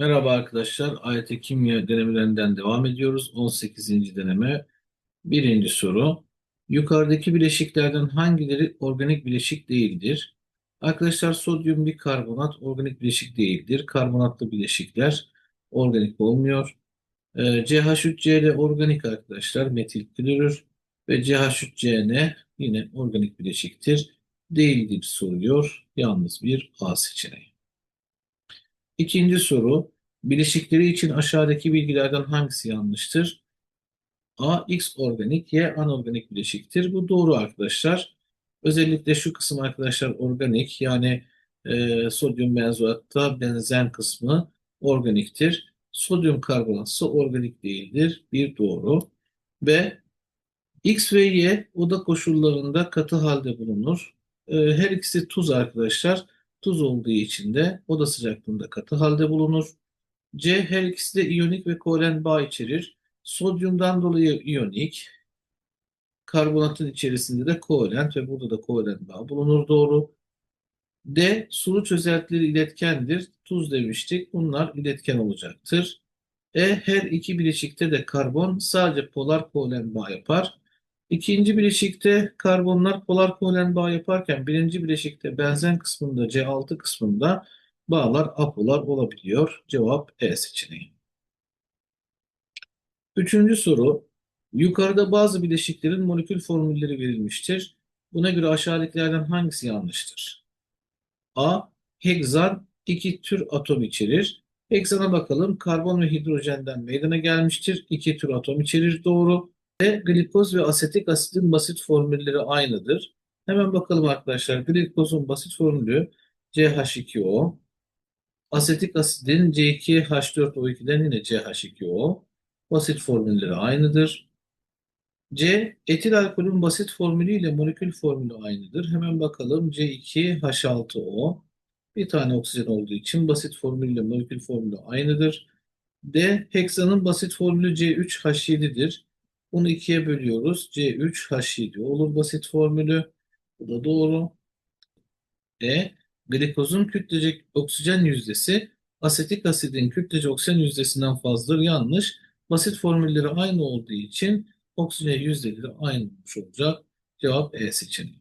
Merhaba arkadaşlar. AYT Kimya denemelerinden devam ediyoruz. 18. deneme. Birinci soru. Yukarıdaki bileşiklerden hangileri organik bileşik değildir? Arkadaşlar sodyum bikarbonat organik bileşik değildir. Karbonatlı bileşikler organik olmuyor. Ee, CH3Cl organik arkadaşlar metil klorür ve CH3Cn yine organik bileşiktir. Değildir soruyor. Yalnız bir A seçeneği. İkinci soru. Bileşikleri için aşağıdaki bilgilerden hangisi yanlıştır? A. X organik, Y anorganik bileşiktir. Bu doğru arkadaşlar. Özellikle şu kısım arkadaşlar organik yani e, sodyum benzoatta benzen kısmı organiktir. Sodyum karbonatsı organik değildir. Bir doğru. B. X ve Y oda koşullarında katı halde bulunur. E, her ikisi tuz arkadaşlar. Tuz olduğu için de oda sıcaklığında katı halde bulunur. C her ikisi de iyonik ve kovalent bağ içerir. Sodyumdan dolayı iyonik, karbonatın içerisinde de kovalent ve burada da kovalent bağ bulunur doğru. D sulu çözeltileri iletkendir. Tuz demiştik. Bunlar iletken olacaktır. E her iki bileşikte de karbon sadece polar kovalent bağ yapar. İkinci bileşikte karbonlar polar kovalent bağ yaparken birinci bileşikte benzen kısmında C6 kısmında bağlar apolar olabiliyor. Cevap E seçeneği. Üçüncü soru. Yukarıda bazı bileşiklerin molekül formülleri verilmiştir. Buna göre aşağıdakilerden hangisi yanlıştır? A. Heksan iki tür atom içerir. Heksana bakalım. Karbon ve hidrojenden meydana gelmiştir. İki tür atom içerir. Doğru. Glikoz ve asetik asidin basit formülleri aynıdır. Hemen bakalım arkadaşlar. Glikozun basit formülü CH2O. Asetik asidin C2H4O2'den yine CH2O. Basit formülleri aynıdır. C. Etil alkolün basit formülü ile molekül formülü aynıdır. Hemen bakalım. C2H6O. Bir tane oksijen olduğu için basit formülü ile molekül formülü aynıdır. D. Heksanın basit formülü C3H7'dir. Bunu ikiye bölüyoruz. C3H7 olur basit formülü. Bu da doğru. E. Glikozun kütlece oksijen yüzdesi asetik asidin kütlece oksijen yüzdesinden fazladır. Yanlış. Basit formülleri aynı olduğu için oksijen yüzdeleri aynı olmuş olacak. Cevap E seçeneği.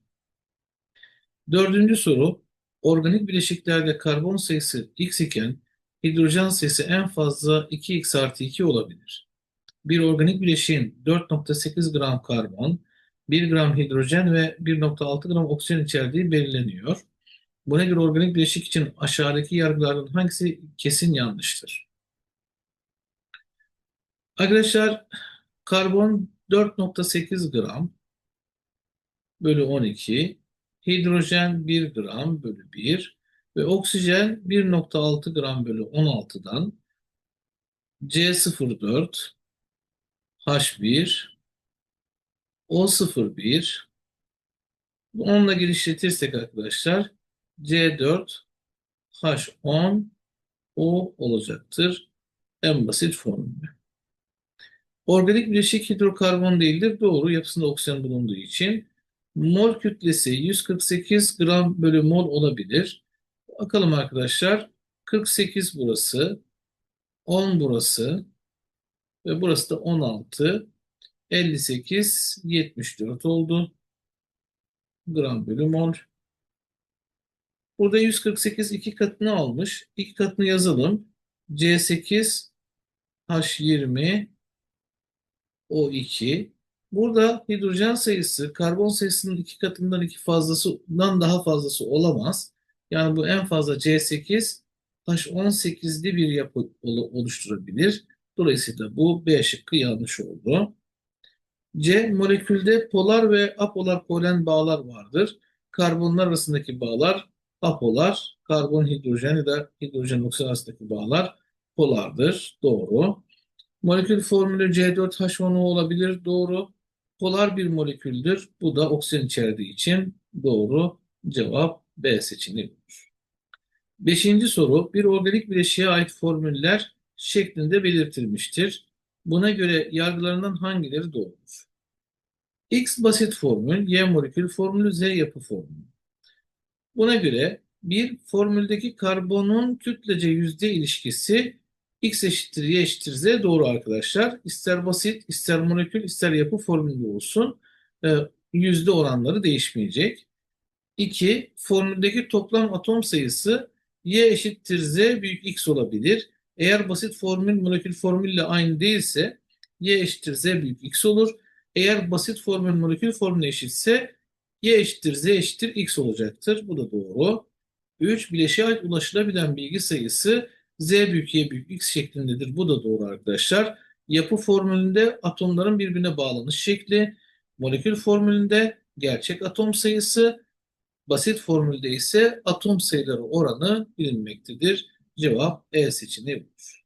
Dördüncü soru. Organik bileşiklerde karbon sayısı x iken hidrojen sayısı en fazla 2x artı 2 olabilir. Bir organik bileşiğin 4.8 gram karbon, 1 gram hidrojen ve 1.6 gram oksijen içerdiği belirleniyor. Buna göre organik bileşik için aşağıdaki yargılardan hangisi kesin yanlıştır? Arkadaşlar karbon 4.8 gram bölü 12, hidrojen 1 gram bölü 1 ve oksijen 1.6 gram bölü 16'dan C04, H1, O01 onunla genişletirsek arkadaşlar C4 H10 O olacaktır. En basit formülü. Organik bileşik hidrokarbon değildir. Doğru. Yapısında oksijen bulunduğu için. Mol kütlesi 148 gram bölü mol olabilir. Bakalım arkadaşlar. 48 burası. 10 burası. Ve burası da 16. 58, 74 oldu. Gram bölü mol. Burada 148 iki katını almış. İki katını yazalım. C8 H20 O2 Burada hidrojen sayısı karbon sayısının iki katından iki fazlasından daha fazlası olamaz. Yani bu en fazla C8 H18'li bir yapı oluşturabilir. Dolayısıyla bu B şıkkı yanlış oldu. C molekülde polar ve apolar polen bağlar vardır. Karbonlar arasındaki bağlar apolar, karbon hidrojen ya da hidrojen oksijen arasındaki bağlar polardır. Doğru. Molekül formülü C4H10O olabilir. Doğru. Polar bir moleküldür. Bu da oksijen içerdiği için doğru. Cevap B seçeneği. Beşinci soru. Bir organik bileşiğe ait formüller şeklinde belirtilmiştir. Buna göre yargılarından hangileri doğrudur? X basit formül, Y molekül formülü, Z yapı formülü. Buna göre bir formüldeki karbonun kütlece yüzde ilişkisi X eşittir Y eşittir Z doğru arkadaşlar. İster basit, ister molekül, ister yapı formülü olsun. E, yüzde oranları değişmeyecek. 2. Formüldeki toplam atom sayısı Y eşittir Z büyük X olabilir. Eğer basit formül molekül formülle aynı değilse Y eşittir Z büyük X olur. Eğer basit formül molekül formüle eşitse Y eşittir Z eşittir X olacaktır. Bu da doğru. 3. Bileşiğe ait ulaşılabilen bilgi sayısı Z büyük Y büyük X şeklindedir. Bu da doğru arkadaşlar. Yapı formülünde atomların birbirine bağlanış şekli, molekül formülünde gerçek atom sayısı, basit formülde ise atom sayıları oranı bilinmektedir. Cevap E seçeneği olur.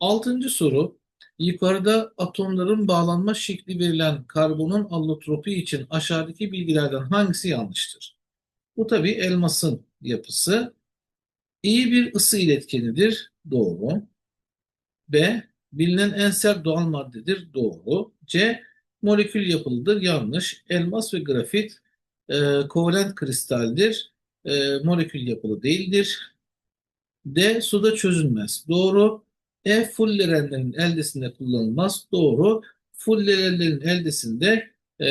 Altıncı soru. Yukarıda atomların bağlanma şekli verilen karbonun allotropi için aşağıdaki bilgilerden hangisi yanlıştır? Bu tabi elmasın yapısı. İyi bir ısı iletkenidir. Doğru. B. Bilinen en sert doğal maddedir. Doğru. C. Molekül yapılıdır. Yanlış. Elmas ve grafit e, kovalent kristaldir. E, molekül yapılı değildir. D. Suda çözülmez. Doğru. E. Fullerenlerin eldesinde kullanılmaz. Doğru. Fullerenlerin eldesinde e,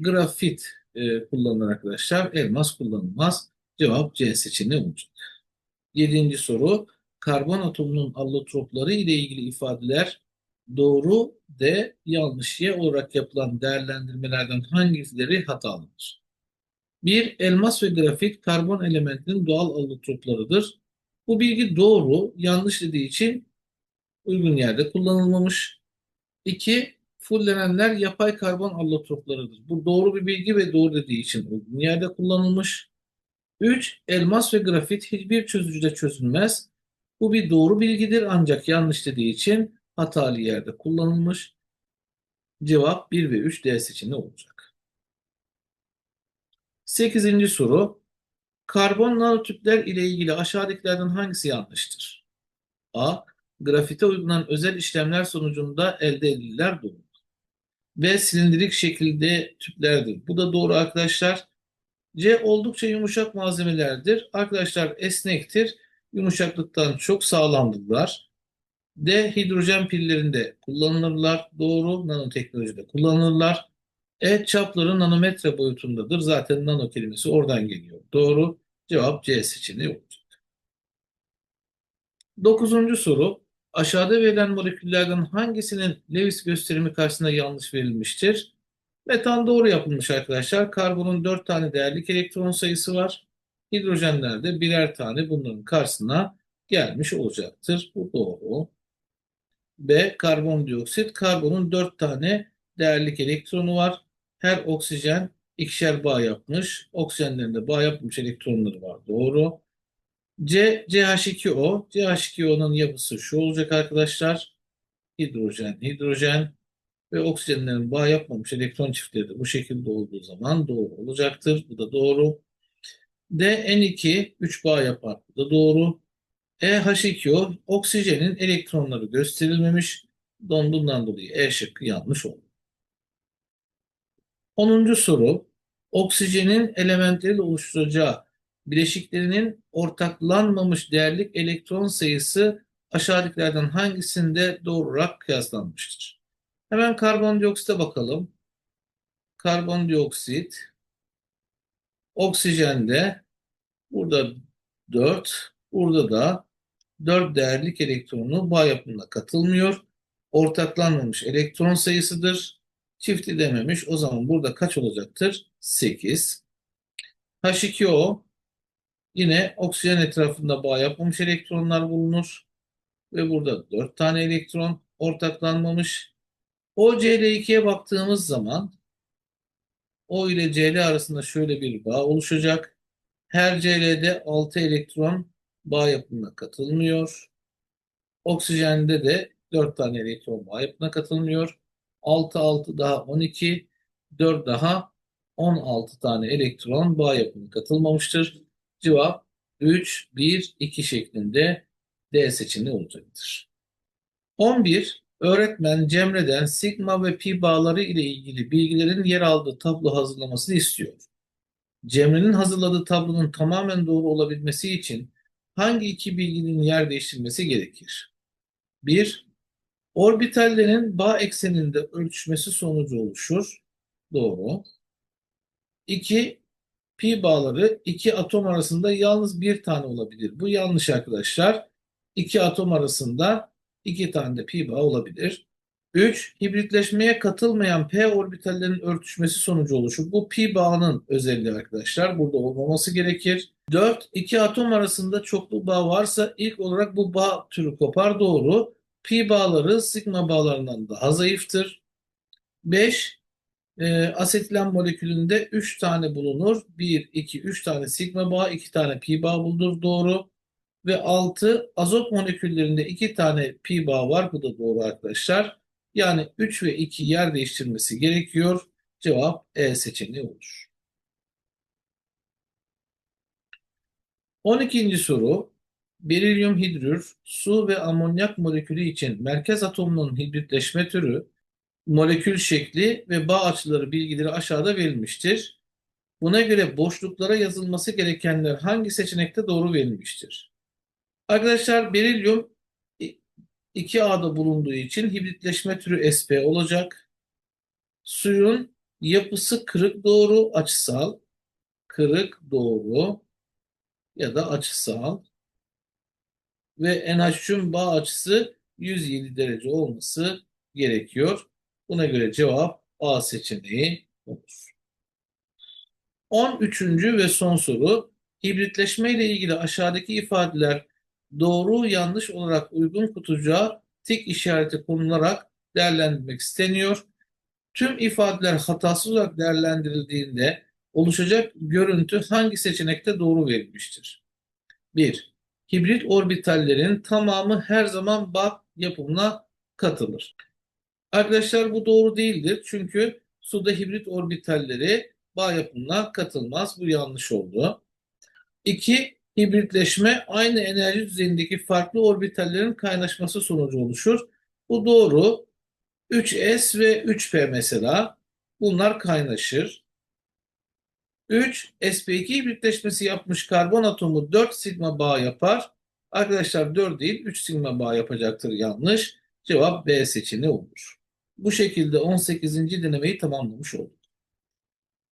grafit e, kullanılır arkadaşlar. Elmas kullanılmaz. Cevap C seçeneği olacak. Yedinci soru. Karbon atomunun allotropları ile ilgili ifadeler doğru D yanlış Y olarak yapılan değerlendirmelerden hangileri hatalıdır? Bir elmas ve grafit karbon elementinin doğal allotroplarıdır. Bu bilgi doğru, yanlış dediği için uygun yerde kullanılmamış. İki, fullenenler yapay karbon allotroplarıdır. Bu doğru bir bilgi ve doğru dediği için uygun yerde kullanılmış. 3. Elmas ve grafit hiçbir çözücüde çözülmez. Bu bir doğru bilgidir ancak yanlış dediği için hatalı yerde kullanılmış. Cevap 1 ve 3 D seçeneği olacak. 8. soru. Karbon nanotüpler ile ilgili aşağıdakilerden hangisi yanlıştır? A. Grafite uygulanan özel işlemler sonucunda elde edilir doğru. B. Silindirik şekilde tüplerdir. Bu da doğru arkadaşlar. C oldukça yumuşak malzemelerdir. Arkadaşlar esnektir. Yumuşaklıktan çok sağlamdırlar. D hidrojen pillerinde kullanılırlar. Doğru nanoteknolojide kullanılırlar. E çapları nanometre boyutundadır. Zaten nano kelimesi oradan geliyor. Doğru. Cevap C seçeneği olacak. Dokuzuncu soru. Aşağıda verilen moleküllerden hangisinin Lewis gösterimi karşısında yanlış verilmiştir? Metan doğru yapılmış arkadaşlar. Karbonun 4 tane değerlik elektron sayısı var. Hidrojenlerde birer tane bunların karşısına gelmiş olacaktır. Bu doğru. B. Karbondioksit. Karbonun 4 tane değerlik elektronu var. Her oksijen ikişer bağ yapmış. Oksijenlerinde bağ yapmış elektronları var. Doğru. C. CH2O. CH2O'nun yapısı şu olacak arkadaşlar. Hidrojen, hidrojen ve oksijenlerin bağ yapmamış elektron çiftleri de bu şekilde olduğu zaman doğru olacaktır. Bu da doğru. D N2 3 bağ yapar. Bu da doğru. E H2O oksijenin elektronları gösterilmemiş. Bundan dolayı E şıkkı yanlış oldu. 10. soru. Oksijenin elementleriyle oluşturacağı bileşiklerinin ortaklanmamış değerlik elektron sayısı aşağıdakilerden hangisinde doğru olarak kıyaslanmıştır? Hemen karbondioksite bakalım. Karbondioksit, oksijende burada 4, burada da 4 değerlik elektronu bağ yapımına katılmıyor. Ortaklanmamış elektron sayısıdır. Çifti dememiş. O zaman burada kaç olacaktır? 8. H2O yine oksijen etrafında bağ yapmamış elektronlar bulunur. Ve burada 4 tane elektron ortaklanmamış. O CL2'ye baktığımız zaman O ile Cl arasında şöyle bir bağ oluşacak. Her Cl'de 6 elektron bağ yapımına katılmıyor. Oksijende de 4 tane elektron bağ yapımına katılmıyor. 6 6 daha 12, 4 daha 16 tane elektron bağ yapımına katılmamıştır. Cevap 3, 1, 2 şeklinde D seçeneği olacaktır. 11. Öğretmen Cemre'den sigma ve pi bağları ile ilgili bilgilerin yer aldığı tablo hazırlamasını istiyor. Cemre'nin hazırladığı tablonun tamamen doğru olabilmesi için hangi iki bilginin yer değiştirmesi gerekir? 1. Orbitallerin bağ ekseninde örtüşmesi sonucu oluşur. Doğru. 2. Pi bağları iki atom arasında yalnız bir tane olabilir. Bu yanlış arkadaşlar. İki atom arasında iki tane de pi bağı olabilir. 3. Hibritleşmeye katılmayan p orbitallerin örtüşmesi sonucu oluşur. Bu pi bağının özelliği arkadaşlar. Burada olmaması gerekir. 4. İki atom arasında çoklu bağ varsa ilk olarak bu bağ türü kopar. Doğru. Pi bağları sigma bağlarından daha zayıftır. 5. E, asetilen molekülünde 3 tane bulunur. 1, 2, 3 tane sigma bağ, 2 tane pi bağ bulunur. Doğru. Ve 6. Azot moleküllerinde 2 tane pi bağ var. Bu da doğru arkadaşlar. Yani 3 ve 2 yer değiştirmesi gerekiyor. Cevap E seçeneği olur. 12. soru. Berilyum hidrür, su ve amonyak molekülü için merkez atomunun hibritleşme türü, molekül şekli ve bağ açıları bilgileri aşağıda verilmiştir. Buna göre boşluklara yazılması gerekenler hangi seçenekte doğru verilmiştir? Arkadaşlar berilyum 2A'da bulunduğu için hibritleşme türü sp olacak. Suyun yapısı kırık doğru açısal, kırık doğru ya da açısal ve NH3'ün bağ açısı 107 derece olması gerekiyor. Buna göre cevap A seçeneği olur. 13. ve son soru. Hibritleşme ile ilgili aşağıdaki ifadeler doğru yanlış olarak uygun kutucuğa tik işareti konularak değerlendirmek isteniyor. Tüm ifadeler hatasız olarak değerlendirildiğinde oluşacak görüntü hangi seçenekte doğru verilmiştir? 1. Hibrit orbitallerin tamamı her zaman bağ yapımına katılır. Arkadaşlar bu doğru değildir. Çünkü suda hibrit orbitalleri bağ yapımına katılmaz. Bu yanlış oldu. 2. Hibritleşme aynı enerji düzeyindeki farklı orbitallerin kaynaşması sonucu oluşur. Bu doğru. 3s ve 3p mesela bunlar kaynaşır. 3. sp2 hibritleşmesi yapmış karbon atomu 4 sigma bağ yapar. Arkadaşlar 4 değil 3 sigma bağ yapacaktır yanlış. Cevap B seçeneği olur. Bu şekilde 18. denemeyi tamamlamış olduk.